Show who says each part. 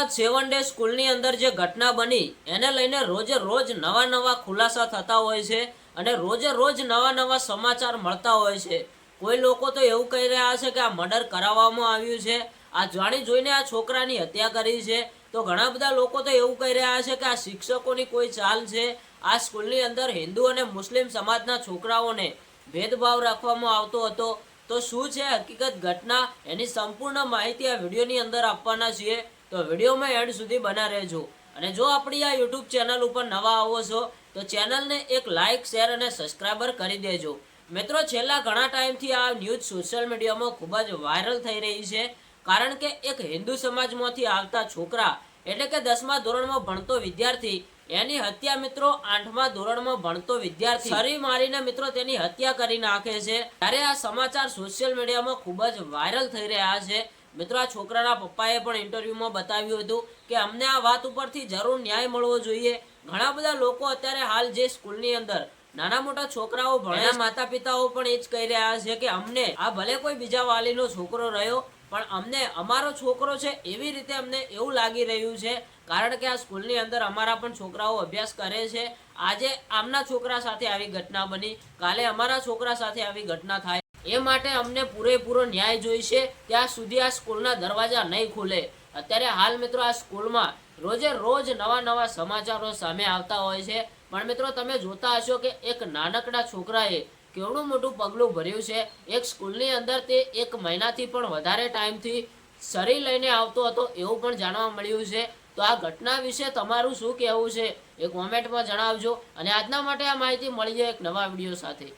Speaker 1: Ahmedabad seven day સ્કૂલની અંદર જે ઘટના બની, એને લઈને રોજે રોજ નવા નવા ખુલાસા થતા હોય છે અને રોજે રોજ નવા નવા સમાચાર મળતા હોય છે. કોઈ લોકો તો એવું કહી રહ્યા છે કે આ મર્ડર કરાવવામાં આવ્યું છે. આ જાણી જોઈને આ છોકરાની હત્યા કરી છે. તો ઘણા બધા લોકો તો એવું કહી રહ્યા છે કે આ શિક્ષકોની કોઈ ચાલ છે. આ સ્કૂલની અંદર હિન્દુ અને મુસ્લિમ સમાજના છોકરાઓને ભેદભાવ રાખવામાં આવતો હતો. તો શું છે હકીકત ઘટના? એની સંપૂર્ણ માહિતી આ વિડીયોની અંદર આપવાના છીએ. તો વિડીયોમાં એન્ડ સુધી બના રહેજો. અને જો આપણી આ યુટ્યુબ ચેનલ ઉપર નવા આવો છો, તો ચેનલને એક લાઇક શેર અને સબસ્ક્રાઈબર કરી દેજો. મિત્રો, છેલ્લા ઘણા ટાઈમથી આ ન્યૂઝ સોશિયલ મીડિયામાં ખૂબ જ વાયરલ થઈ રહી છે. કારણ કે એક હિન્દુ સમાજમાંથી આવતા છોકરા, એટલે કે દસમા ધોરણમાં ભણતો વિદ્યાર્થી એની હત્યા મિત્રો આઠમા ધોરણમાં ભણતો વિદ્યાર્થી. છરી મારીને મિત્રો તેની હત્યા કરી નાખે છે. ત્યારે આ સમાચાર સોશિયલ મીડિયામાં ખૂબ જ વાયરલ થઈ રહ્યા છે. મિત્રો આ છોકરાના પપ્પાએ પણ ઇન્ટરવ્યુમાં બતાવ્યું હતું કે અમને આ વાત ઉપરથી જરૂર ન્યાય મળવો જોઈએ. ઘણા બધા લોકો અત્યારે હાલ જે સ્કૂલની અંદર નાના મોટા છોકરાઓ ભણ્યા માતા પિતાઓ પણ એ જ કહી રહ્યા છે કે અમને આ ભલે કોઈ બીજા વાલીનો છોકરો રહ્યો પણ અમને, અમારો છોકરો છે, એવી રીતે અમને એવું લાગી રહ્યું છે, કારણ કે આ સ્કૂલની અંદર અમારા પણ છોકરાઓ અભ્યાસ કરે છે. આજે આમના છોકરા સાથે આવી ઘટના બની. કાલે અમારા છોકરા સાથે આવી ઘટના થાય. એ માટે અમને પૂરેપૂરો ન્યાય જોઈશે ત્યાં સુધી આ સ્કૂલના દરવાજા નહીં ખુલે. અત્યારે હાલ મિત્રો આ સ્કૂલમાં રોજે રોજ નવા નવા સમાચારો સામે આવતા હોય છે. પણ મિત્રો, તમે જોતા હશો કે એક નાનકડા છોકરાએ કેવડું મોટું પગલું ભર્યું છે? એક સ્કૂલની અંદર તે એક મહિનાથી પણ વધારે ટાઈમથી શરીર લઈને આવતો હતો એવું પણ જાણવા મળ્યું છે. તો આ ઘટના વિશે તમારું શું કહેવું છે? એ કોમેન્ટમાં જણાવજો. અને આજના માટે આ માહિતી મળી જાય એક નવા વીડિયો સાથે.